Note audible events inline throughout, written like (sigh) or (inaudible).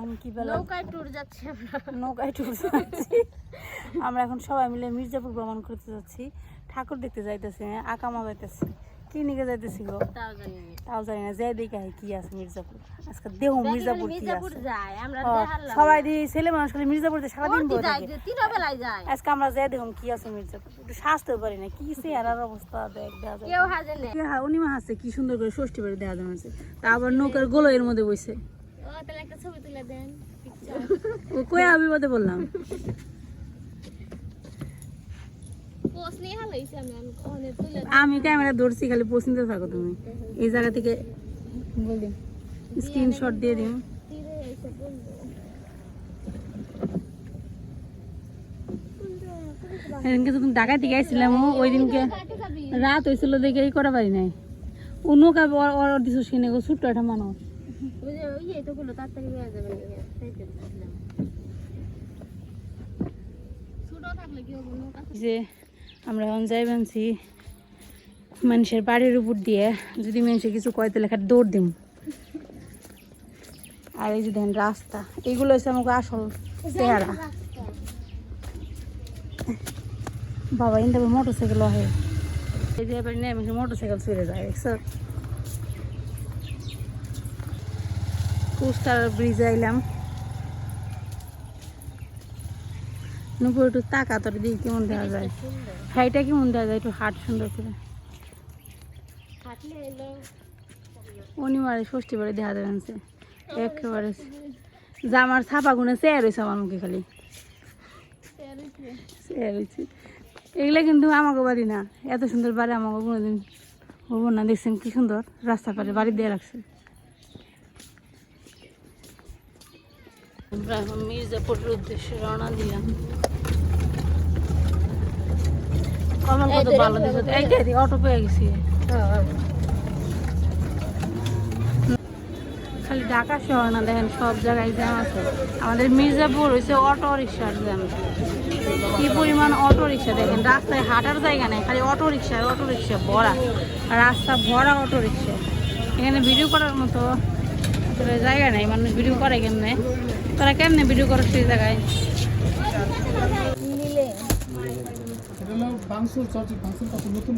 আমি কি বললাম? নৌকায় ট্যুর যাচ্ছি আমরা। নৌকায় ট্যুর যাচ্ছি। আমরা এখন সবাই মিলে মির্জাপুর ভ্রমণ করতে যাচ্ছি। ঠাকুর দেখতে যাইতেছি আকামা যাইতেছি। কি নিকে যাইতেছি গো। তাও জানি না। যাই দেখে কি আছে মির্জাপুর। আজকে দেহ মির্জাপুর কি আছে। সবাই ছেলে মানুষ খালি মির্জাপুর সারাদিন বসে যায়? আজকে আমরা যাই দেখুন কি আছে মির্জাপুর। একটু পারি না কি চেহারার অবস্থা দেখ দেখা যায়। কেউ হাজে নেই। হ্যাঁ উনি কি সুন্দর করে ষষ্ঠী বাড়ি দেখা যাচ্ছে তা আবার নৌকার গোলো এর মধ্যে বসে তাহলে একটা ছবি তুলে দেন ও (laughs) কই আমি বলতে বললাম? আমি ক্যামেরা ধরছি খালি পছন্দ থাকো তুমি। এই জায়গা থেকে বলি। স্ক্রিনশট দিয়ে দিন সেদিনকে তো তুমি ঢাকায় থেকে আইছিলাম ও ওই দিনকে রাত হয়েছিল দেখে এই করা পারি নাই। ও নৌকা অর্ডার দিছো সিনে গো ছোট্ট একটা মানুষ। আমরা যাই বানছি মানুষের বাড়ির উপর দিয়ে। যদি মানুষে কিছু কয় তাহলে দৌড় দিম। আর এই যে দেখেন রাস্তা এইগুলো হচ্ছে আমাকে আসল চেহারা। বাবা ইন্দা মোটর সাইকেল হয়। এই যে এবার নেমে মোটর সাইকেল চলে যায় কুস্টার ব্রিজে আইলাম। নুপুর একটু তাকা তোর দিকে কেমন দেখা যায়? হাইটা কেমন দেখা যায়? একটু হাট সুন্দর করে। অনিবারে ষষ্ঠী বাড়ি দেখা যাবে আনছে। একেবারে জামার ছাপা গুনে চেয়ার রয়েছে আমার মুখে খালি। চেয়ার এগুলা কিন্তু আমাকে বাড়ি না। এত সুন্দর বাড়ি আমাকে কোনোদিন হব না। দেখছেন কি সুন্দর রাস্তা পারে বাড়ি দিয়ে রাখছে। আমরা এখন মির্জাপুরের উদ্দেশ্যে রওনা দিলাম। কমল কত ভালো দিচ্ছে এইটাই অটো পেয়ে গেছি। খালি ঢাকা শহর না দেখেন সব জায়গায় জ্যাম আছে। আমাদের মির্জাপুর হয়েছে অটো রিক্সার জ্যাম কি পরিমাণ অটো রিক্সা দেখেন রাস্তায় হাঁটার জায়গা নেই খালি অটো রিক্সা অটো রিক্সা ভরা। রাস্তা ভরা অটো রিক্সা এখানে ভিডিও করার মতো জায়গা নেই মানুষ ভিডিও করে কেমনে? তারা কেমনে ভিডিও করে সেই জায়গায়? নতুন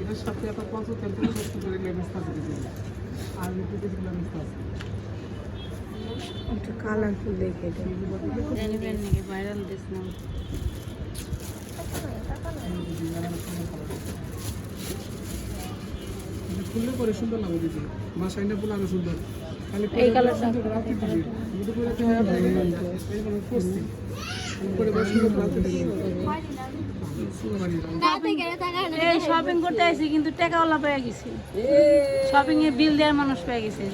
এটার সাথে একটা পঞ্চাশ তেল করে আর একটু কালারফুল দেখে ভাইরাল দিস না এটা খুললে পরে সুন্দর লাগবে দিদি মাসাইনটা ফুল আরও সুন্দর। খালি এই কালারটা রাখতে সুন্দর না এই শপিং করতে আসি কিন্তু টাকাওয়ালা পেয়ে গেছি। শপিং এর বিল দেওয়ার মানুষ পেয়ে গেছে।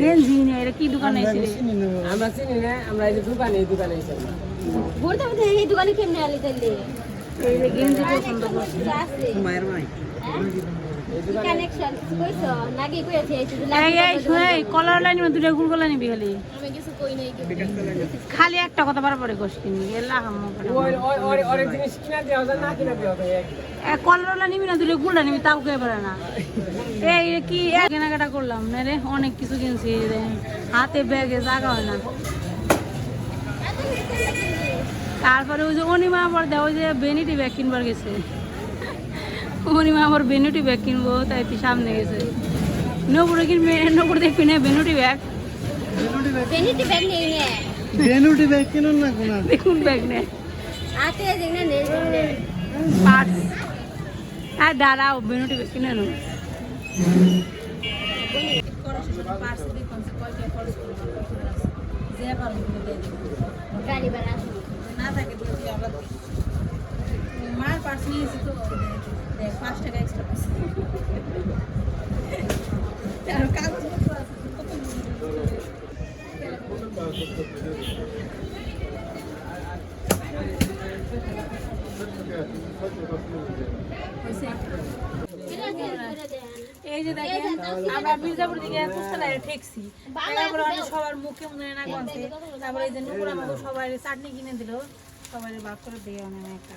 গেঞ্জি এ নেই এটা কি দোকানে এসে আমরা চিনি না আমরা এই দোকানে দোকানে দোকানে কেমনে আলি তাইলে গেঞ্জি পছন্দ করছি। মায়ের মাই। গুল খালি। আমি কিছু কই নাই খালি একটা কথা বারবার গোস কিনি দেওয়া দেওয়া কলারওয়ালা নিবি না দুটো গুলটা নিবি তাও কে পারে না। এই কি এক কেনাকাটা করলাম না রে অনেক কিছু কিনছি দেখেন। হাতে ব্যাগে জাগা হয় না। তারপরে ওই যে অনিমা আবার দেয় ওই যে বেনিটি ব্যাগ কিনবার গেছে। অনিমা আবার বেনুটি ব্যাগ কিনবো তাই তুই সামনে গেছে। নপুরে কিনবে নপুরে দেখবি না বেনুটি ব্যাগ বেনিটি ব্যাগ নেই বেনুটি ব্যাগ কিনুন না কোনা দেখুন ব্যাগ নে। আতে যেনে নেই। পার্স আর দাঁড়াও বেনুটি ব্যাগ কিনে নো না থাকে মার পার্স নিয়েছি তো। দেখ পাঁচ টাকা এক্সট্রা এই যে দেখেন, আমরা মির্জাপুর দিকে পুস্তকালয়ে ঠেকছি। তারপরে অনেক সবার মুখে মনে না গনছে তারপরে এই যে নুপুর আমাকে সবাই চাটনি কিনে দিল। সবাই ভাগ করে দিয়ে অনেক একটা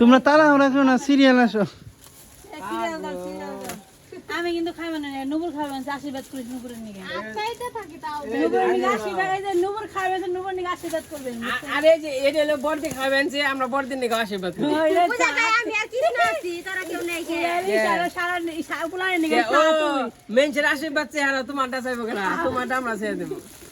তোমার না সিরিয়াল আসো এ, সিরিয়াল দাও, সিরিয়াল দাও। আমি কিন্তু খাইব না নুপুর খাবে না আশীর্বাদ করিস নুপুরের নিকে। চাইতে থাকি তাও নুপুরের নিকে আশীর্বাদ এই যে নুপুর খাবে তো নিকে আশীর্বাদ করবেন আ- আরে যে এটা হলো বর্দি খাবেন যে আমরা বর্দির নিকে আশীর্বাদ করি। পূজা খাই আমি আর কিছু না আছি তোরা কেউ নেই কে? সারা সারা সারা পুলানের নিকে মেনছের আশীর্বাদ চেহারা তোমারটা চাইব কেনা? তোমারটা আমরা চেয়ে দেবো।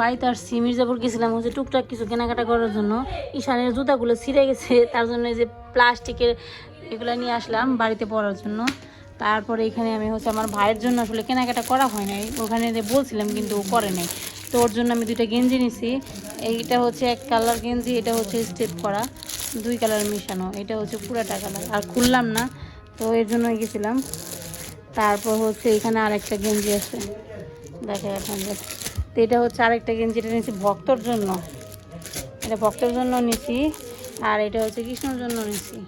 বাড়িতে আসছি। মির্জাপুর গেছিলাম হচ্ছে টুকটাক কিছু কেনাকাটা করার জন্য। জুতাগুলো ছিঁড়ে গেছে, তার জন্য এই যে প্লাস্টিকের এগুলো নিয়ে আসলাম বাড়িতে পরার জন্য। তারপরে এখানে আমি হচ্ছে আমার ভাইয়ের জন্য আসলে কেনাকাটা করা হয় নাই। ওখানে যে বলছিলাম কিন্তু ও করে নাই। তো ওর জন্য আমি দুইটা গেঞ্জি নিছি। এইটা হচ্ছে এক কালার গেঞ্জি, এটা হচ্ছে স্টেপ করা। দুই কালার মিশানো, এটা হচ্ছে পুরাটা কালার, আর খুললাম না, তো এর জন্যই গেছিলাম। তারপর হচ্ছে এখানে আরেকটা গেঞ্জি আছে দেখা আপনাদের। তো এটা হচ্ছে আরেকটা গেঞ্জি, এটা নিয়েছি ভক্তর জন্য। এটা ভক্তর জন্য নিছি, আর এটা হচ্ছে কৃষ্ণর জন্য নিছি।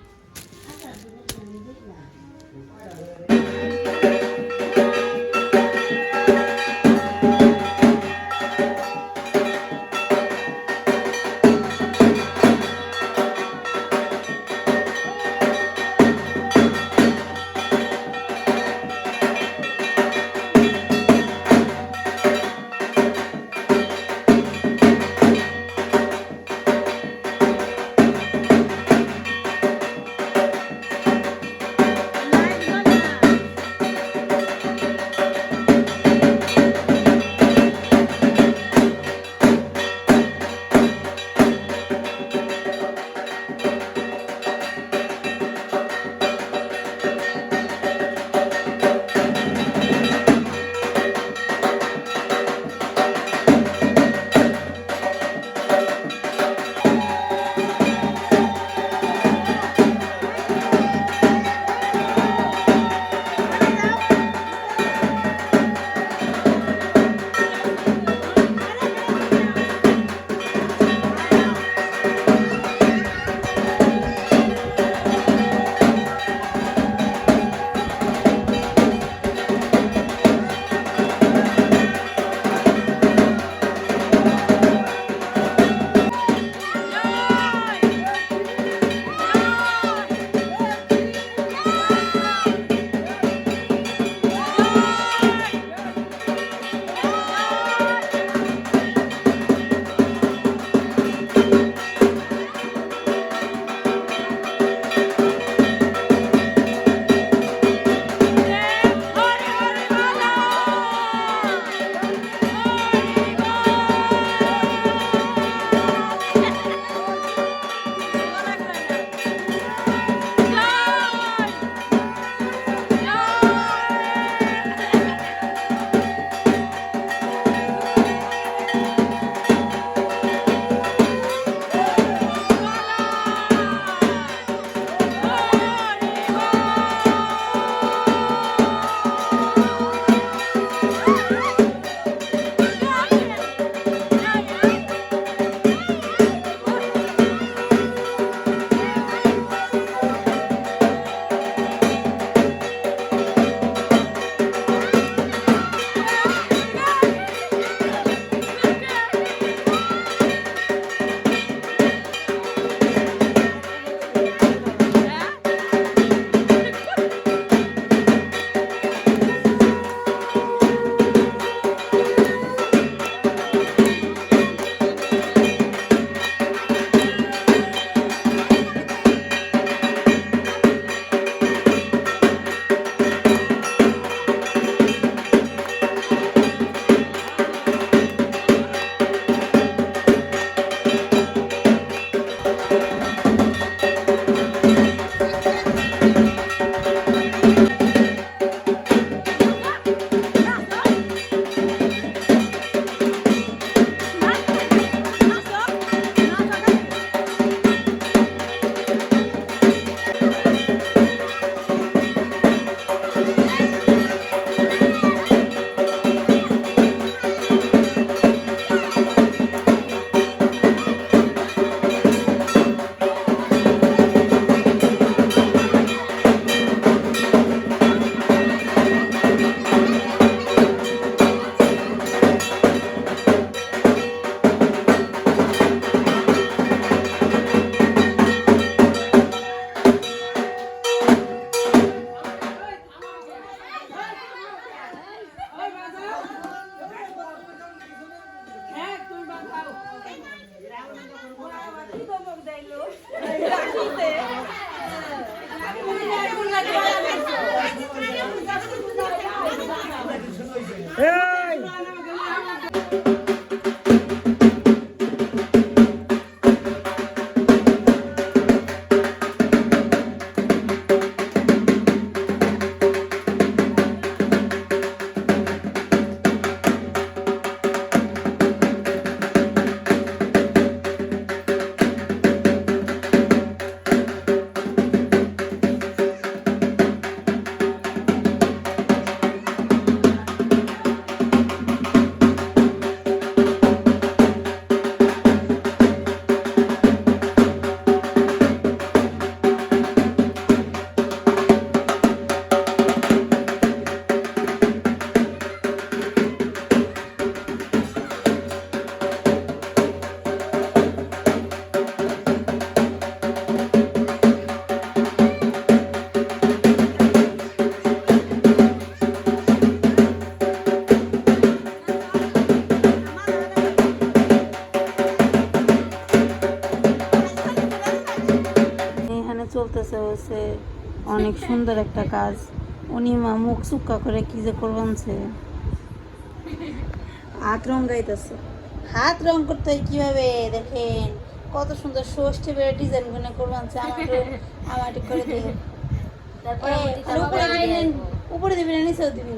অনেক সুন্দর একটা কাজ। উনি মা মুখ চুক্কা করে কি যে করবানছে হাত রং গাইতেছে। হাত রং করতে হয় কীভাবে? দেখেন কত সুন্দর ষষ্ঠী বেড়ে ডিজাইনগুলো করবানছে আমাকে আমার করে উপরে দিবি না উপরে দিবি না নিচেও দিবি।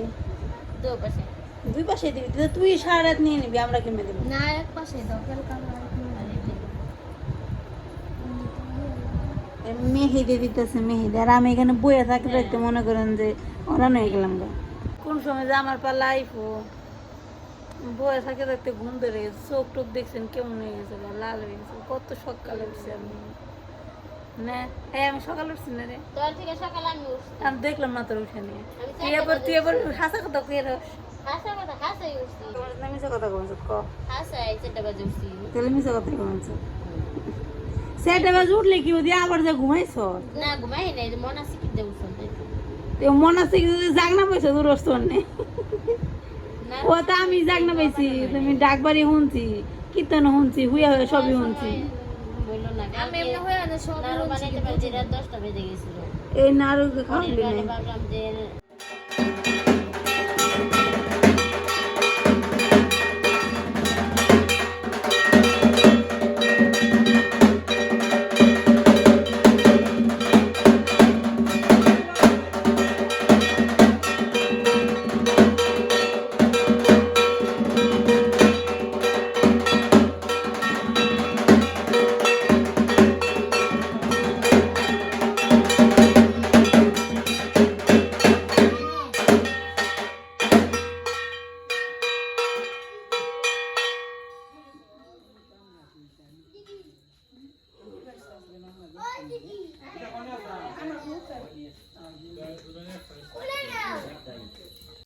দুই পাশে দিবি তুই সারা রাত নিয়ে নিবি আমরা কিনে দিবি না এক পাশে দরকার মেহেদি দিতেছে মেহেদি। আর আমি এখানে বইয়ে থাকতে থাকতে মনে করেন যে অরান হয়ে গেলাম গা। কোন সময় যে আমার পা লাইফ ও বইয়ে থাকতে থাকতে ঘুম ধরে গেছে চোখ টোক দেখছেন কেমন হয়ে গেছে লাল হয়ে গেছে কত সকালে উঠছি আমি। না হ্যাঁ আমি সকালে উঠছি না রে। থেকে সকালে আমি উঠছি। আমি দেখলাম না তোর উঠে নিয়ে তুই এবার তুই এবার হাসা কথা তুই এর হাসা কথা হাসাই উঠছি। মিশা কথা কমছে ক? হাসাই চারটা বাজে উঠছি। তাহলে মিশা কথা কমছে সেটা বাজে উঠলে কি দিয়ে আবার যা ঘুমাইছ? না ঘুমাই নাই মন আছে কি দেব তো মনে আছে কি যদি জাগনা পাইছো তোর রস্তন নেই ও তো আমি জাগনা পাইছি তুমি ডাকবাড়ি শুনছি কীর্তন শুনছি হুইয়া হয়ে সবই শুনছি। আমি এমনি হয়ে সব নাড়ু বানাইতে পারছি বেজে গেছিল। এই নাড়ু পরের না